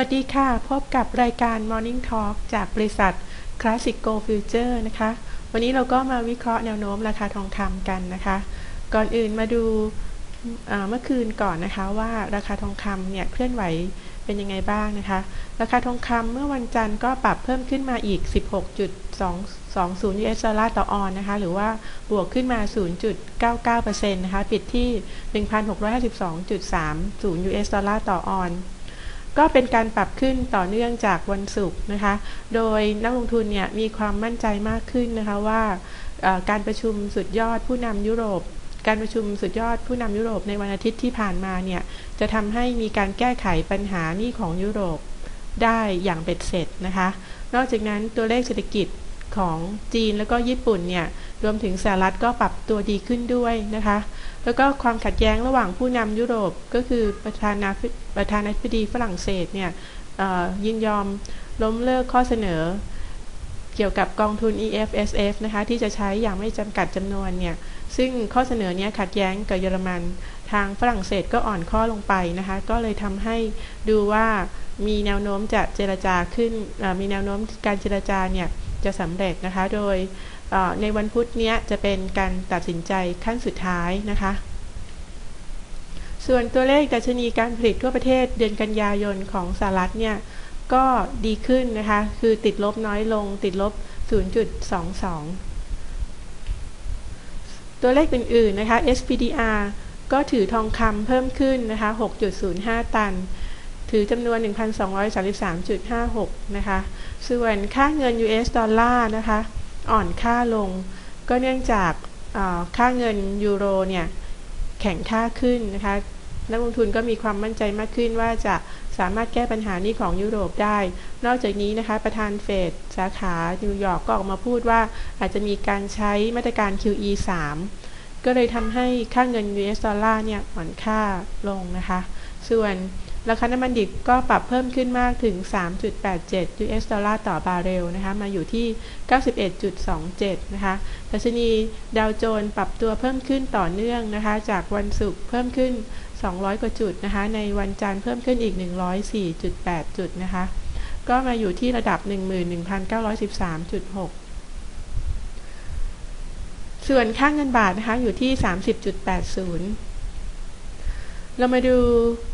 วัสดีค่ะ พบกับรายการ Morning Talk จากบริษัท Classic Go Future นะคะ วันนี้เราก็มาวิเคราะห์แนวโน้มราคาทองคำกันนะคะ ก่อนอื่นมาดูเมื่อคืนก่อนนะคะว่าราคาทองคำเนี่ยเคลื่อนไหวเป็นยังไงบ้างนะคะ ราคาทองคำเมื่อวันจันทร์ก็ปรับเพิ่มขึ้นมาอีก 16.20 US ดอลลาร์ต่อออนนะคะ หรือว่าบวกขึ้นมา 0.99%นะคะ ปิดที่ 1,652.30 US ดอลลาร์ต่อออน ก็เป็นการปรับขึ้นต่อเนื่องจากวันศุกร์นะคะ โดยนักลงทุนเนี่ยมีความมั่นใจมากขึ้นนะคะว่าการประชุมสุดยอดผู้นำยุโรป การประชุมสุดยอดผู้นำยุโรปในวันอาทิตย์ที่ผ่านมาเนี่ยจะทำให้มีการแก้ไขปัญหานี้ของยุโรปได้อย่างเบ็ดเสร็จนะคะ นอกจากนั้นตัวเลขเศรษฐกิจของจีนแล้วก็ญี่ปุ่นเนี่ยรวมถึงสหรัฐก็ปรับตัวดีขึ้นด้วยนะคะ แล้วก็ความขัดแย้งระหว่างผู้นำยุโรปก็คือประธานาประธานาธิบดีฝรั่งเศสเนี่ยยินยอมล้มเลิกข้อเสนอ เกี่ยวกับกองทุน EFSF นะคะที่จะใช้อย่างไม่จำกัดจำนวนเนี่ยซึ่งข้อเสนอนี้ขัดแย้งกับเยอรมัน ทางฝรั่งเศสก็อ่อนข้อลงไปนะคะก็เลยทำให้ดูว่ามีแนวโน้มจะเจรจาขึ้นมีแนวโน้มการเจรจาเนี่ยจะสำเร็จนะคะโดย ในวันพุธนี้จะเป็นการตัดสินใจขั้นสุดท้ายนะคะ ส่วนตัวเลขดัชนีการผลิตทั่วประเทศเดือนกันยายนของสหรัฐเนี่ยก็ดีขึ้นนะคะ คือติดลบน้อยลงติดลบ 0.22 ตัวเลขอื่นๆนะคะ SPDR ก็ถือทองคำเพิ่มขึ้นนะคะ 6.05 ตัน ถือจำนวน 1,233.56 นะคะ ส่วนค่าเงิน US ดอลลาร์นะคะ อ่อนค่าลง ก็เนื่องจากค่าเงินยูโรเนี่ยแข็งค่าขึ้นนะคะนักลงทุนก็มีความมั่นใจมากขึ้นว่าจะสามารถแก้ปัญหานี้ของยุโรปได้ นอกจากนี้นะคะประธานเฟดสาขานิวยอร์กก็ออกมาพูดว่าอาจจะมีการใช้มาตรการ QE 3 ก็เลยทำให้ค่าเงิน US ดอลลาร์เนี่ยอ่อนค่าลงนะคะ ส่วนราคาน้ำมันดิบก็ปรับเพิ่มขึ้นมากถึง 3.87 US ดอลลาร์ต่อบาร์เรลนะคะ มาอยู่ที่ 91.27 นะคะดัชนีดาวโจนส์ปรับตัวเพิ่มขึ้นต่อเนื่องนะคะ จากวันศุกร์เพิ่มขึ้น 200 กว่าจุดนะคะ ในวันจันทร์เพิ่มขึ้นอีก 104.8 จุดนะคะ ก็มาอยู่ที่ระดับ 11,913.6 ส่วนค่างเงินบาทนะคะอยู่ที่ 30.80 เรามาดู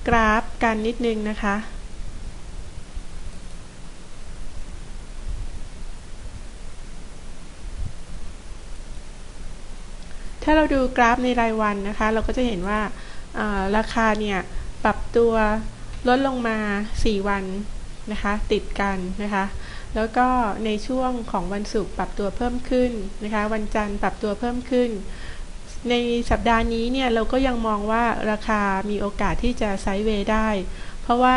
กราฟกันนิดนึงนะคะ ถ้าเราดูกราฟในรายวันนะคะ เราก็จะเห็นว่าราคาเนี่ย ปรับตัวลดลงมา 4 วันนะคะ ติดกันนะคะ แล้วก็ในช่วงของวันศุกร์ปรับตัวเพิ่มขึ้นนะคะ วันจันทร์ปรับตัวเพิ่มขึ้น ในสัปดาห์นี้เนี่ยเราก็ยังมองว่าราคามีโอกาสที่จะไซด์เวย์ได้ เพราะว่า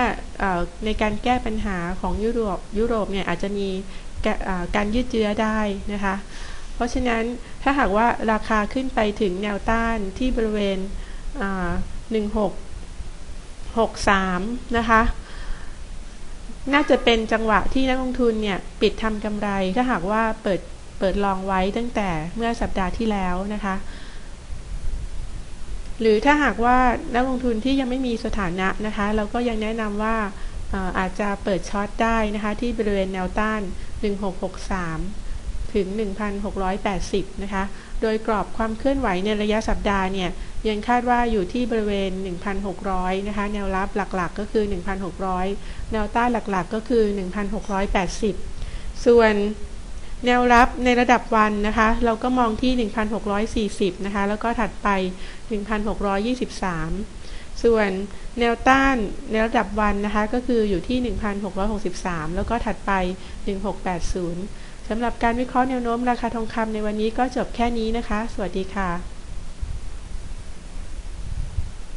ในการแก้ปัญหาของยุโรปยุโรปเนี่ยอาจจะมีการยืดเยื้อได้นะคะ เพราะฉะนั้นถ้าหากว่าราคาขึ้นไปถึงแนวต้านที่บริเวณ1663 นะคะ น่าจะเป็นจังหวะที่นักลงทุนเนี่ยปิดทำกำไร ถ้าหากว่าเปิดเปิดลองไว้ตั้งแต่เมื่อสัปดาห์ที่แล้วนะคะ หรือถ้าหากว่านักลงทุนที่ยังไม่มีสถานะนะคะ เราก็ยังแนะนำว่าอาจจะเปิดช็อตได้นะคะ ที่บริเวณแนวต้าน 1663 ถึง 1680 นะคะ โดยกรอบความเคลื่อนไหวในระยะสัปดาห์เนี่ย ยังคาดว่าอยู่ที่บริเวณ 1,600 นะคะ แนวรับหลักๆก็คือ 1,600 แนวต้านหลักๆก็คือ 1,680 ส่วนแนวรับในระดับวันนะคะ เราก็มองที่ 1,640 นะคะ แล้วก็ถัดไป 1,623 ส่วนแนวต้านในระดับวันนะคะ ก็คืออยู่ที่ 1,663 แล้วก็ถัดไป 1680สำหรับการวิเคราะห์แนวโน้มราคาทองคำในวันนี้ก็จบแค่นี้นะคะ สวัสดีค่ะ